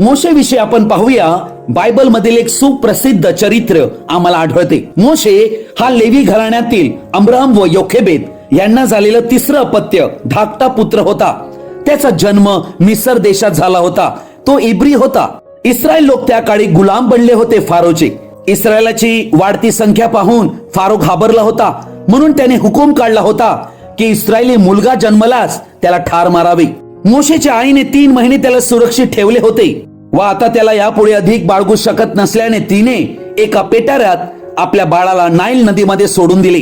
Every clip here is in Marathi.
मोशेविषयी आपण पाहूया. बायबल मधील एक सुप्रसिद्ध चरित्र आम्हाला आढळते. मोशे हा लेवी घराण्यातील अमराम व योखेबेत यांना झालेलं तिसरं अपत्य धाकटा पुत्र होता. त्याचा जन्म मिसर देशात झाला होता. तो इब्री होता. इस्रायल लोक त्या काळी गुलाम बनले होते फारोचे. इस्रायलाची वाढती संख्या पाहून फारो घाबरला होता. म्हणून त्याने हुकूम काढला होता की इस्रायली मुलगा जन्मलाच त्याला ठार मारावी. मोशेच्या आईने तीन महिने त्याला सुरक्षित ठेवले होते. व आता त्याला यापुढे अधिक बाळगू शकत नसल्याने तिने एका पेटाऱ्यात आपल्या बाळाला नाईल नदीमध्ये सोडून दिले.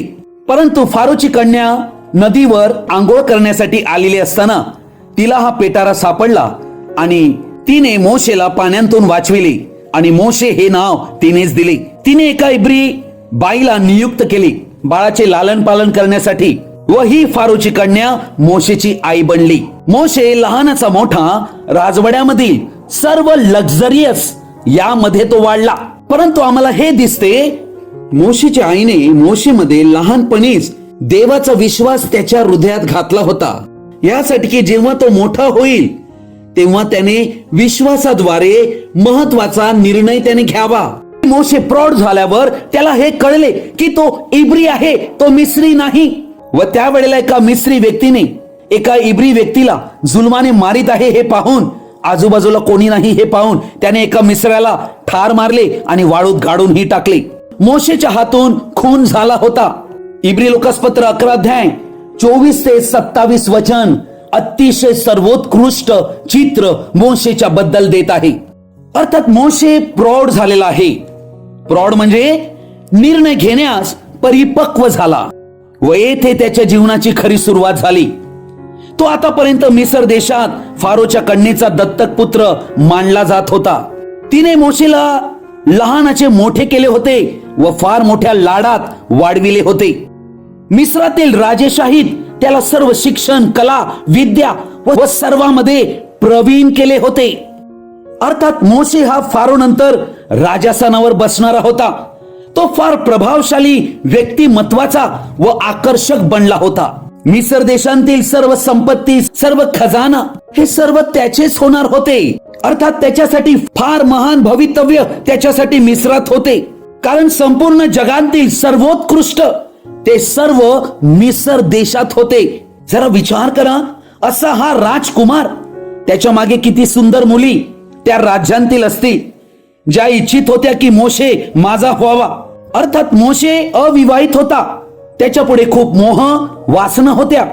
परंतु फारोची कन्या नदीवर आंघोळ करण्यासाठी आलेली असताना तिला हा पेटारा सापडला आणि तिने मोशेला पाण्यातून वाचविले आणि मोशे हे नाव तिनेच दिले. तिने एका इब्री बाईला नियुक्त केले. बाळाचे लालन पालन करण्यासाठी व ही फारोची कन्या मोशेची आई बनली. मोशे लहानाचा मोठा राजवाड्यामधील सर्व लक्झरियस यामध्ये तो वाढला. परंतु आम्हाला हे दिसते मोशीच्या आईने मोशीमध्ये लहानपणीच देवाचा विश्वास त्याच्या हृदयात घातला होता. यासाठी की जेव्हा तो मोठा होईल तेव्हा त्याने विश्वासाद्वारे महत्त्वाचा निर्णय त्याने घ्यावा. मोशे प्रौढ झाल्यावर त्याला हे कळले की तो इब्री आहे तो मिस्री नाही. व त्यावेळेला एका मिस्री व्यक्तीने एका इब्री व्यक्तीला जुलमाने मारित आहे हे पाहून आजूबाजूला कोणी नाही हे पाहून त्याने एका मिसऱ्याला ठार मारले आणि वाळूत गाडून ही टाकले. मोशेच्या हातून खून झाला होता. इब्री लोकसपत्र अकरा अध्याय चोवीस ते सत्तावीस वचन अतिशय सर्वोत्कृष्ट चित्र मोशेच्या बद्दल देत आहे. अर्थात मोशे प्रौढ झालेला आहे. प्रौढ म्हणजे निर्णय घेण्यास परिपक्व झाला. व येथे त्याच्या जीवनाची खरी सुरुवात झाली. तो आतापर्यंत मिसर देशात फारोच्या कन्येचा दत्तक पुत्र मानला जात होता. तिने मोशेला लहानाचे मोठे केले होते व फार मोठ्या लाडात वाढविले होते. मिस्रातील राजेशाहीत त्याला सर्व शिक्षण कला विद्या व सर्वामध्ये प्रवीण केले होते. अर्थात मोशी हा फारो नंतर राजासनावर बसणारा होता. तो फार प्रभावशाली व्यक्तिमत्वाचा व आकर्षक बनला होता. मिसर देशांतील सर्व संपत्ती सर्व खजाना हे सर्व त्याचेच होणार होते. अर्थात त्याच्यासाठी फार महान भवितव्य त्याच्यासाठी मिसरात होते. कारण संपूर्ण जगातील सर्वोत्कृष्ट ते सर्व मिसर देशात होते. जरा विचार करा असा हा राजकुमार त्याच्यामागे किती सुंदर मुली त्या राज्यांतील असतील. ज्या इच्छित होत्या की मोशे माझा व्हावा. अर्थात मोशे अविवाहित होता. त्याच्या पुढे खूप मोह वासना होत्या.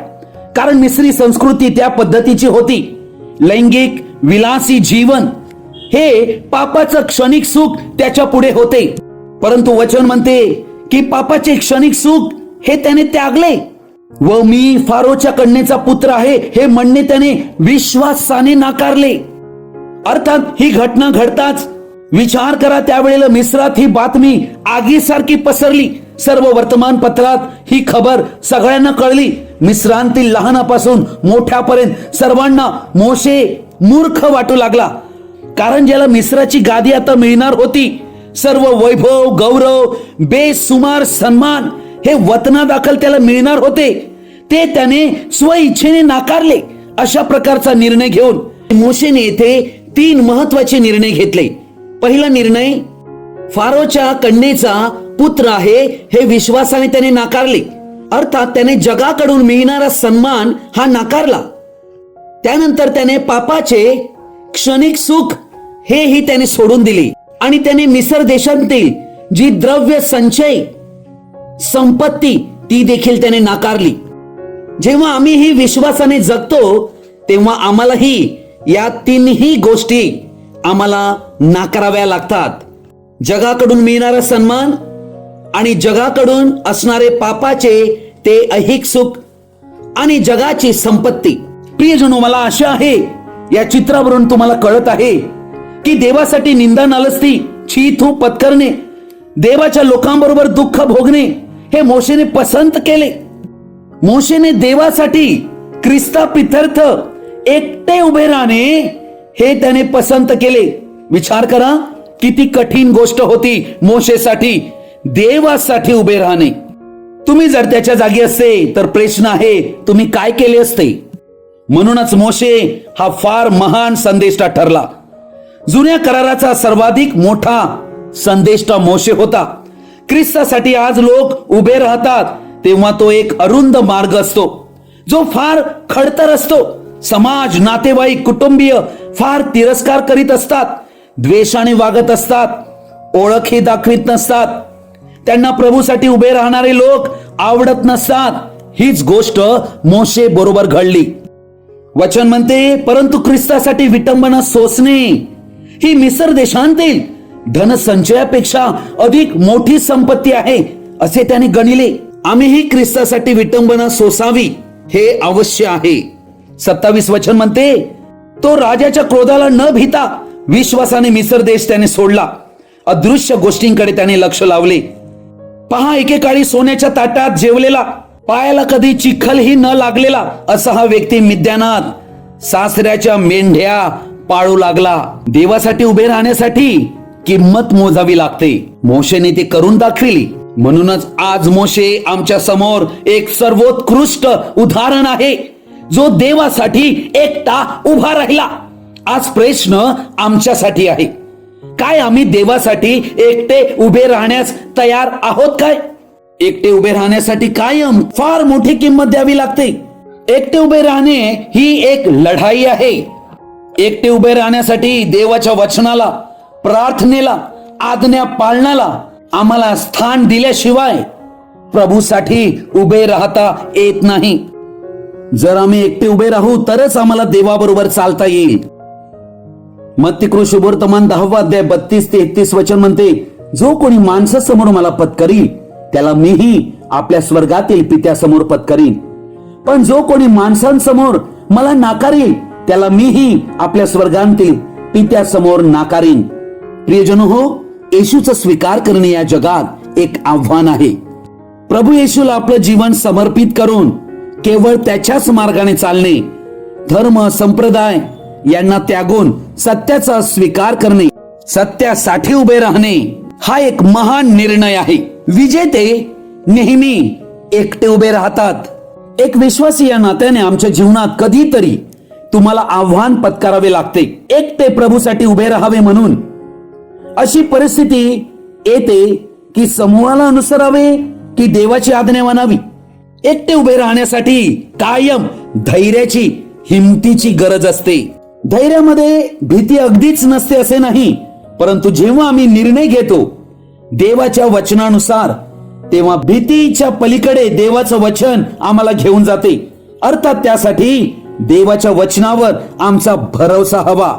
कारण मिसरी संस्कृती त्या पद्धतीची होती. लैंगिक विलासी जीवन हे पापाचं क्षणिक सुख त्याच्या पुढे होते. परंतु वचन म्हणते की पापाचे क्षणिक सुख हे त्याने त्यागले. व मी फारोच्या कन्येचा पुत्र आहे हे म्हणणे त्याने विश्वासाने नाकारले. अर्थात ही घटना घडताच विचार करा त्यावेळेला मिस्रात ही बातमी आगीसारखी पसरली. सर्व वर्तमानपत्रात ही खबर सगळ्यांना कळली. मिश्रांतील लहानापासून मोठ्यापर्यंत सर्वांना मोशे मूर्ख वाटू लागला. कारण ज्याला मिस्राची गादी आता मिळणार होती सर्व वैभव गौरव बेसुमार सन्मान हे वतना दाखल त्याला मिळणार होते. ते त्याने स्वइच्छेने नाकारले अशा प्रकारचा निर्णय घेऊन मोशेने येथे तीन महत्त्वाचे निर्णय घेतले. पहिला निर्णय फारोच्या कन्येचा पुत्र आहे हे विश्वासाने त्याने नाकारले. अर्थात त्याने जगाकडून मिळणारा सन्मान हा नाकारला. त्यानंतर त्याने पापाचे क्षणिक सुख हेही त्याने सोडून दिले आणि त्याने मिसर देशांतील जी द्रव्य संचय संपत्ती ती देखील त्याने नाकारली. जेव्हा आम्ही ही विश्वासाने जगतो तेव्हा आम्हालाही या तीनही गोष्टी आम्हाला नाकाराव्या लागतात. जगाकडून मिळणारा सन्मान आणि जगाकडून असणारे पापाचे ते ऐहिक सुख आणि जगाची संपत्ती. प्रियजनो मला आशा आहे या चित्रावरून तुम्हाला कळत आहे की देवासाठी निंदा नालस्ती छी थू पत्करणे देवाच्या लोकांबरोबर दुःख भोगणे हे मोशेने पसंत केले. मोशेने देवासाठी ख्रिस्ता पितर्थ एकटे उभे राहणे हे त्याने पसंत केले. विचार करा किती कठीण गोष्ट होती मोशेसाठी देवासाठी उभे राहणे. तुम्ही जर त्याच्या जागी असते तर प्रश्न आहे तुम्ही काय केले असते? म्हणूनच मोशे हा फार महान संदेष्टा ठरला. जुन्या कराराचा सर्वाधिक मोठा संदेष्टा मोशे होता. ख्रिस्तासाठी आज लोक उभे राहतात तेव्हा तो एक अरुंद मार्ग असतो जो फार खडतर असतो. समाज नातेवाईक कुटुंबीय फार तिरस्कार करीत असतात. द्वेषाने वागत असतात. ओळख हे दाखवित नसतात. त्यांना प्रभूसाठी उभे राहणारे लोक आवडत नसतात. हीच गोष्ट मोशे बरोबर घडली. वचन म्हणते परंतु ख्रिस्तासाठी विटंबना सोसणे ही मिसर देशांतील धनसंचयापेक्षा अधिक मोठी संपत्ती आहे असे त्याने गणिले. आम्हीही ख्रिस्तासाठी विटंबना सोसावी हे अवश्य आहे. सत्तावीस वचन म्हणते तो राजाच्या क्रोधाला न भीता विश्वासाने मिसर देश त्याने सोडला. अदृश्य गोष्टींकडे त्याने लक्ष लावले. पहा एकेकाळी सोन्याच्या ताटात जेवलेला पायाला कधी चिखलही न लागलेला असा हा व्यक्ती मिद्यानात. सासऱ्याच्या मेंढ्या पाळू लागला. देवासाठी उभे राहण्यासाठी किंमत मोजावी लागते. मोशेने ते करून दाखविली. म्हणूनच आज मोशे आमच्यासमोर एक सर्वोत्कृष्ट उदाहरण आहे. जो देवासाठी एकटा उभा राहिला. आज प्रश्न आमच्यासाठी आहे. काय आम्ही देवासाठी एकटे उभे राहण्यास तयार आहोत काय? एकटे उभे राहण्यासाठी कायम फार मोठी किंमत द्यावी लागते. एकटे उभे राहणे ही एक लढाई आहे. एकटे उभे राहण्यासाठी देवाच्या वचनाला प्रार्थनेला आज्ञा पाळण्याला आम्हाला स्थान दिल्याशिवाय प्रभूसाठी उभे राहता येत नाही. जर आम्ही एकटे उभे राहू तरच आम्हाला देवाबरोबर चालता येईल. मत्ती कृषी वर्तमान दहावा अध्याय बत्तीस ते एकतीस वचन म्हणते जो कोणी माणसासमोर मला पत्करील त्याला मीही आपल्या स्वर्गातील पित्यासमोर पत्करीन. पण जो कोणी माणसांसमोर मला नाकारील त्याला मीही आपल्या स्वर्गांतील पित्यासमोर नाकारीन. प्रियजन हो येशूचा स्वीकार करणे या जगात एक आव्हान आहे. प्रभू येशूला आपलं जीवन समर्पित करून केवळ त्याच्याच मार्गाने चालणे धर्म संप्रदाय यांना त्यागून सत्याचा स्वीकार करणे सत्यासाठी उभे राहणे हा एक महान निर्णय आहे. विजेते नेहमी एकटे उभे राहतात. एक विश्वासी या नात्याने आमच्या जीवनात कधीतरी तुम्हाला आव्हान पत्करावे लागते. एकटे प्रभूसाठी उभे राहावे म्हणून. अशी परिस्थिती येते की समूहाला अनुसरावे की देवाची आज्ञा मानावी. एकटे उभे राहण्यासाठी कायम धैर्याची हिमतीची गरज असते. धैर्यामध्ये भीती अगदीच नसते असे नाही परंतु जेव्हा आम्ही निर्णय घेतो देवाच्या वचनानुसार तेव्हा भीतीच्या पलीकडे देवाचं वचन आम्हाला घेऊन जाते. अर्थात त्यासाठी देवाच्या वचनावर आमचा भरोसा हवा.